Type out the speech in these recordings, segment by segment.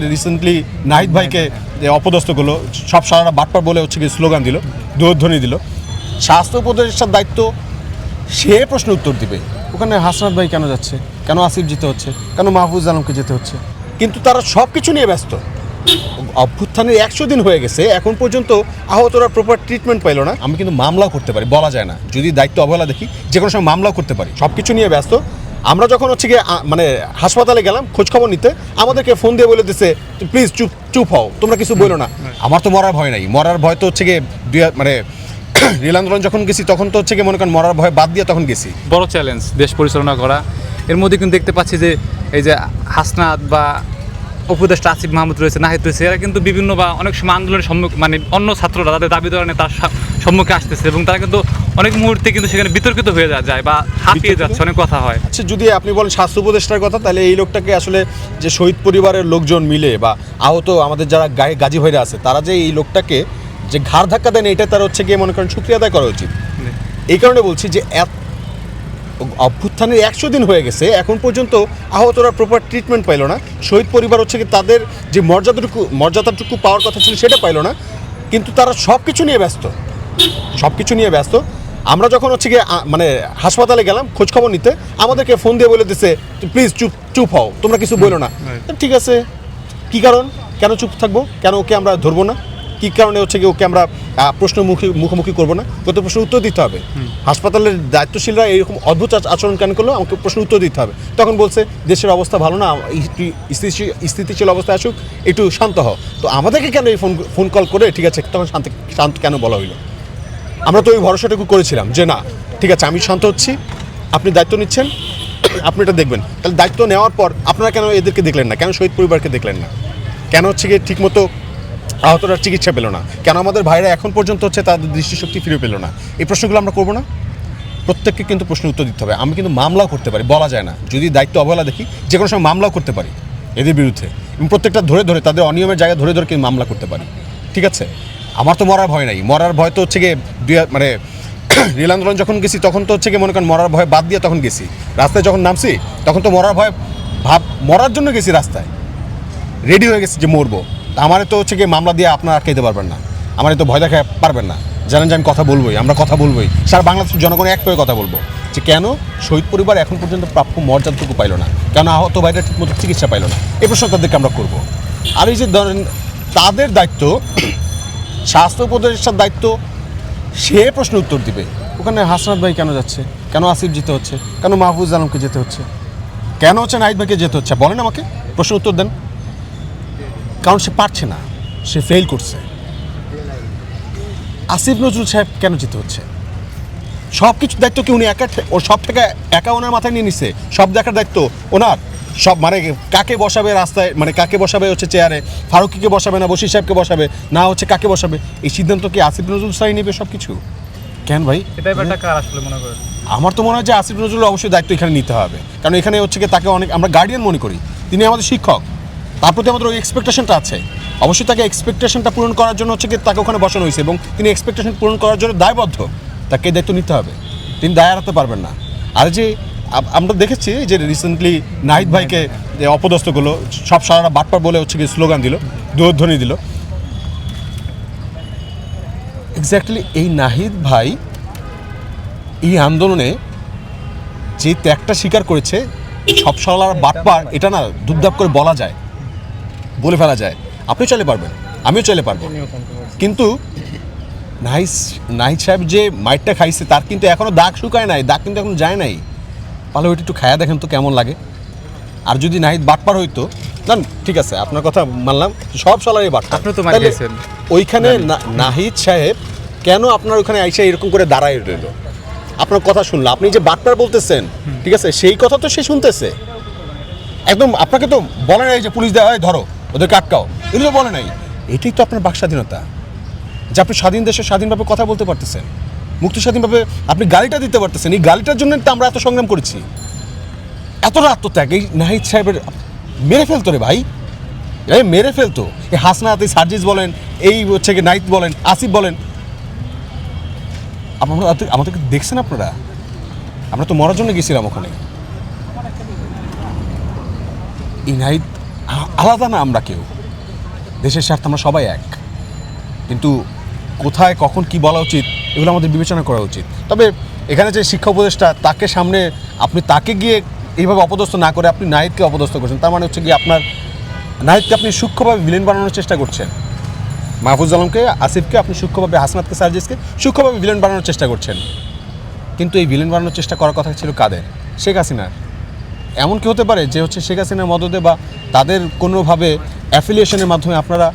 Recently Nahid ভাইকে অপদস্থ করল, সব সারা বাটপার বলে হচ্ছে কি স্লোগান দিল দোধ্বনি দিল। স্বাস্থ্য উপদেষ্টার দায়িত্ব, সে প্রশ্ন উত্তর দিবে। ওখানে হাসনাত ভাই কেন যাচ্ছে? কেন আসিফ যেতে হচ্ছে? কেন মাহফুজ আলমকে যেতে হচ্ছে? কিন্তু তারা সব কিছু নিয়ে ব্যস্ত। অভ্যুত্থানের একশো দিন হয়ে গেছে, এখন পর্যন্ত আহতরা প্রপার ট্রিটমেন্ট পাইলো না। আমি কিন্তু মামলাও করতে পারি, বলা যায় না। যদি দায়িত্ব অবহেলা দেখি যে কোনো সময় মামলাও করতে পারি। সব কিছু নিয়ে ব্যস্ত। আমরা যখন হচ্ছে গিয়ে মানে হাসপাতালে গেলাম খোঁজখবর নিতে আমাদেরকে ফোন দিয়ে বলে দিছে প্লিজ চুপ চুপ হও তোমরা কিছু বলো না। আমার তো মরার ভয় নাই। মরার ভয় তো হচ্ছে গিয়ে দুই মানে রেল আন্দোলন যখন গেছি তখন তো হচ্ছে গিয়ে মনে করেন মরার ভয় বাদ দিয়ে তখন গেছি। বড় চ্যালেঞ্জ দেশ পরিচালনা করা। এর মধ্যে কিন্তু দেখতে পাচ্ছি যে এই যে হাসনাত বা উপদেষ্টা আসিফ মাহমুদ রয়েছে নাহিদ রয়েছে এরা কিন্তু বিভিন্ন বা অনেক সময় আন্দোলনের সম্মুখ মানে অন্য ছাত্ররা তাদের দাবি ধরনের তার সম্মুখে আসতেছে এবং তারা কিন্তু অনেক মুহূর্তে কিন্তু সেখানে বিতর্কিত হয়ে যায় বা হাঁপিয়ে যাচ্ছে অনেক কথা হয়। আচ্ছা যদি আপনি বলেন স্বাস্থ্য উপদেষ্টার কথা তাহলে এই লোকটাকে আসলে যে শহীদ পরিবারের লোকজন মিলে বা আহত আমাদের যারা গায়ে গাজী ভাইরা আছে তারা যে এই লোকটাকে যে ঘাড় ধাক্কা দেন এটা তার হচ্ছে গিয়ে মনে করেন সুক্রিয়া আদায় করা উচিত। এই কারণে বলছি যে অভ্যুত্থানের একশো দিন হয়ে গেছে এখন পর্যন্ত আহতরা প্রপার ট্রিটমেন্ট পাইলো না। শহীদ পরিবার হচ্ছে কি তাদের যে মর্যাদাটুকু মর্যাদাটুকু পাওয়ার কথা ছিল সেটা পাইলো না কিন্তু তারা সব কিছু নিয়ে ব্যস্ত। সব কিছু নিয়ে ব্যস্ত। আমরা যখন হচ্ছে গিয়ে মানে হাসপাতালে গেলাম খোঁজখবর নিতে আমাদেরকে ফোন দিয়ে বলে দিচ্ছে প্লিজ চুপ চুপ হও তোমরা কিছু বলো না। ঠিক আছে। কি কারণ? কেন চুপ থাকব? কেন ওকে আমরা ধরবো না? কি কারণে হচ্ছে কি ওকে আমরা প্রশ্ন মুখী মুখোমুখি করব না? কত প্রশ্ন উত্তর দিতে হবে। হাসপাতালের দায়িত্বশীলরা এরকম অদ্ভুত আচরণ কেন করল? আমাকে প্রশ্ন উত্তর দিতে হবে। তখন বলছে দেশের অবস্থা ভালো না স্থিতিশীল স্থিতিশীল অবস্থায় আসুক একটু শান্ত হও। তো আমাদেরকে কেন এই ফোন ফোন কল করে ঠিক আছে তখন শান্ত শান্ত কেন বলা হইল? আমরা তো ওই ভরসাটুকু করেছিলাম যে না, ঠিক আছে, আমি শান্ত হচ্ছি, আপনি দায়িত্ব নিচ্ছেন, আপনি এটা দেখবেন। তাহলে দায়িত্ব নেওয়ার পর আপনারা কেন এদেরকে দেখলেন না? কেন শহীদ পরিবারকে দেখলেন না? কেন হচ্ছে গিয়ে ঠিকমতো আহতরা চিকিৎসা পেল না? কেন আমাদের ভাইরা এখন পর্যন্ত হচ্ছে তাদের দৃষ্টিশক্তি ফিরে পেল না? এই প্রশ্নগুলো আমরা করব না? প্রত্যেককে কিন্তু প্রশ্ন উত্তর দিতে হবে। আমি কিন্তু মামলাও করতে পারি, বলা যায় না। যদি দায়িত্ব অবহেলা দেখি, যে কোনো সময় মামলাও করতে পারি এদের বিরুদ্ধে। এবং প্রত্যেকটা ধরে ধরে, তাদের অনিয়মের জায়গায় ধরে ধরে কিন্তু মামলা করতে পারি। ঠিক আছে? আমার তো মরার ভয় নাই। মরার ভয় তো হচ্ছে গিয়ে মানে রেল আন্দোলন যখন গেছি, তখন তো হচ্ছে গিয়ে মনে করেন মরার ভয় বাদ দিয়ে তখন গেছি। রাস্তায় যখন নামছি, তখন তো মরার ভয় ভাব মরার জন্য গেছি রাস্তায়। রেডি হয়ে গেছি যে মরবো। আমারে তো হচ্ছে গিয়ে মামলা দিয়ে আপনারা আটকাইতে পারবেন না। আমারে তো ভয় দেখা পারবেন না। জানেন আমি কথা বলবোই, আমরা কথা বলবোই। সারা বাংলাদেশের জনগণ এক হয়ে কথা বলব। যে কেন? শহীদ পরিবার এখন পর্যন্ত প্রাপ্য মর্যাদাটুকু পাইল না। কেন আহত ভাইরা ঠিকমতো চিকিৎসা পাইলো না? এ প্রশ্ন তাদেরকে আমরা করব। আর এই যে ধরেন তাদের দায়িত্ব স্বাস্থ্য উপদেষ্টার দায়িত্ব, সে প্রশ্ন উত্তর দিবে। ওখানে হাসনাত ভাই কেন যাচ্ছে? কেন আসিফ যেতে হচ্ছে? কেন মাহফুজ আলমকে যেতে হচ্ছে? কেন হচ্ছে নাহিদ ভাইকে যেতে হচ্ছে? বলেন আমাকে, প্রশ্ন উত্তর দেন। কারণ সে পারছে না, সে ফেল করছে। আসিফ নজরুল সাহেব কেন যেতে হচ্ছে? সব কিছুর দায়িত্ব কি উনি একা ও সব থেকে একা ওনার মাথায় নিয়ে নিছে? সব দেখার দায়িত্ব ওনার? সব মানে কাকে বসাবে রাস্তায় মানে কাকে বসাবে হচ্ছে চেয়ারে ফারুকিকে বসাবে না বশির সাহেবকে বসাবে? না হচ্ছে কাকে বসাবে? এই সিদ্ধান্ত কি আসিফ নজরুল সাহেব নেবে সব কিছু কেন ভাই? এটাই আসলে মনে করেন? আমার তো মনে হয় যে আসিফ নজরুল অবশ্যই দায়িত্ব এখানে নিতে হবে। কারণ এখানে হচ্ছে কি তাকে অনেক আমরা গার্ডিয়ান মনে করি। তিনি আমাদের শিক্ষক। তার প্রতি আমাদের ওই এক্সপেকটেশনটা আছে। অবশ্যই তাকে এক্সপেকটেশনটা পূরণ করার জন্য হচ্ছে কি তাকে ওখানে বসানো হয়েছে এবং তিনি এক্সপেকটেশন পূরণ করার জন্য দায়বদ্ধ। তাকে দায়িত্ব নিতে হবে। তিনি দায় এড়াতে পারবেন না। আর যে আমরা দেখেছি যে রিসেন্টলি নাহিদ ভাইকে অপদস্থ করল সব সারা বাটপার বলে হচ্ছে কি স্লোগান দিল দোধ্বনি দিল। এক্স্যাক্টলি এই নাহিদ ভাই এই আন্দোলনে যে ত্যাগটা স্বীকার করেছে সব সালার বাটপার এটা না দুপদাপ করে বলা যায় বলে ফেলা যায়। আপনিও চলে পারবেন আমিও চলে পারব। কিন্তু নাইস নাহিদ সাহেব যে মাইটটা খাইছে তার কিন্তু এখনও দাগ শুকায় নাই দাগ কিন্তু এখনও যায় নাই। পালে ওইটা একটু খায়া দেখেন তো কেমন লাগে। আর যদি নাহিদ বাটপার হইতো না ঠিক আছে আপনার কথা মানলাম সব সালারই বাটপার। আপনি তো তাহলে ওইখানে নাহিদ সাহেব কেন আপনার ওখানে আইসা এরকম করে দাঁড়ায় রইল? আপনার কথা শুনলো আপনি যে বাটপার বলতেছেন ঠিক আছে সেই কথা তো সে শুনতেছে। একদম আপনাকে তো বলে নাই যে পুলিশ দেওয়া হয় ধরো ওদেরকে আটকাও। এগুলো বলে নাই। এটাই তো আপনার বাক স্বাধীনতা যে আপনি স্বাধীন দেশে স্বাধীনভাবে কথা বলতে পারতেছেন। মুক্ত স্বাধীনভাবে আপনি গালিটা দিতে পারতেছেন। এই গালিটার জন্য তো আমরা এত সংগ্রাম করেছি। এতটা আত্মত্যাগ এই নাহিদ সাহেবের মেরে ফেলতো রে ভাই। এই মেরে ফেলতো। এই হাসনাত সার্জিস বলেন, এই হচ্ছে কি নাহিদ বলেন, আসিফ বলেন। আপনারা আমাদেরকে দেখছেন আপনারা? আমরা তো মরার জন্য গেছিলাম ওখানে। এই আ- আলাদা না আমরা কেউ। দেশের স্বার্থে আমরা সবাই এক। কিন্তু কোথায়, কখন কি বলা উচিত, এগুলো আমাদের বিবেচনা করা উচিত। তবে এখানে যে শিক্ষা উপদেষ্টা, তাকে সামনে আপনি তাকে গিয়ে এইভাবে অপদস্থ না করে আপনি নাহিদকে অপদস্থ করছেন, তার মানে হচ্ছে কি আপনার নাহিদকে আপনি সূক্ষ্মভাবে ভিলেন বানানোর চেষ্টা করছেন। মাহফুজ আলমকে, আসিফকে, আপনি সূক্ষ্মভাবে, হাসনাতকে, সার্জিসকে সূক্ষ্মভাবে ভিলেন বানানোর চেষ্টা করছেন। কিন্তু এই ভিলেন বানানোর চেষ্টা করার কথা ছিল কাদের? শেখ হাসিনার। এমন কি হতে পারে যে হচ্ছে শেখ হাসিনার মদতে বা তাদের কোনোভাবে অ্যাফিলিয়েশনের মাধ্যমে আপনারা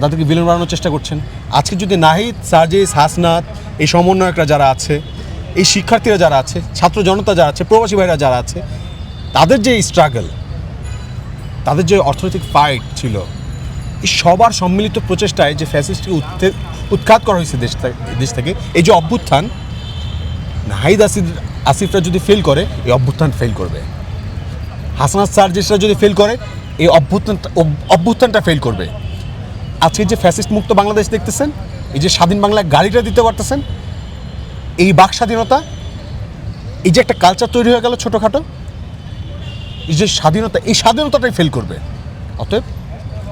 তাদেরকে ভিলেন বানানোর চেষ্টা করছেন। আজকে যদি নাহিদ, সার্জিস, হাসনাত, এই সমন্বয়করা যারা আছে, এই শিক্ষার্থীরা যারা আছে, ছাত্র জনতা যারা আছে, প্রবাসী ভাইরা যারা আছে, তাদের যে স্ট্রাগল তাদের যে অর্থনৈতিক ফাইট ছিল, এই সবার সম্মিলিত প্রচেষ্টায় যে ফ্যাসিস্টকে উৎখাত করা হয়েছে দেশ দেশ থেকে, এই যে অভ্যুত্থান, নাহিদ আসিফ আসিফরা যদি ফেল করে, এই অভ্যুত্থান ফেল করবে। হাসনাত, সার্জিসরা যদি ফেল করে, এই অভ্যুত্থানটা অভ- অভ্যুত্থানটা ফেল করবে। আজকে যে ফ্যাসিস্ট মুক্ত বাংলাদেশ দেখতেছেন এই যে স্বাধীন বাংলায় গাড়িটা দিতে পারতেছেন এই বাক স্বাধীনতা এই যে একটা কালচার তৈরি হয়ে গেল ছোটোখাটো এই যে স্বাধীনতা এই স্বাধীনতাটাই ফেল করবে। অতএব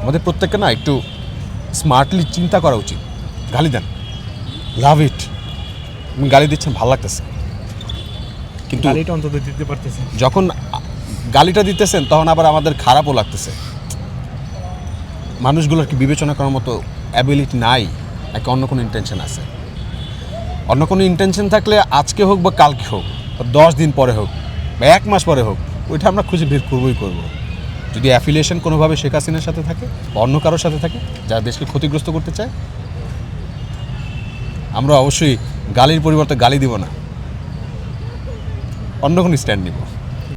আমাদের প্রত্যেককে না একটু স্মার্টলি চিন্তা করা উচিত। গালি দেন। লাভ ইট গালি দিচ্ছেন ভালো লাগতেছে। কিন্তু অন্তত দিতে যখন গালিটা দিতেছেন তখন আবার আমাদের খারাপও লাগতেছে। মানুষগুলোর কি বিবেচনা করার মতো অ্যাবিলিটি নাই? নাকি অন্য কোনো ইন্টেনশন আছে? অন্য কোনো ইন্টেনশন থাকলে আজকে হোক বা কালকে হোক, বা দশ দিন পরে হোক, বা এক মাস পরে হোক, ওইটা আমরা খুঁজে বের করবই করব। যদি অ্যাফিলিয়েশন কোনোভাবে শেখ হাসিনার সাথে থাকে, বা অন্য কারোর সাথে থাকে, যারা দেশকে ক্ষতিগ্রস্ত করতে চায়, আমরা অবশ্যই গালির পরিবর্তে গালি দিব না। অন্য কোনো স্ট্যান্ড নিব।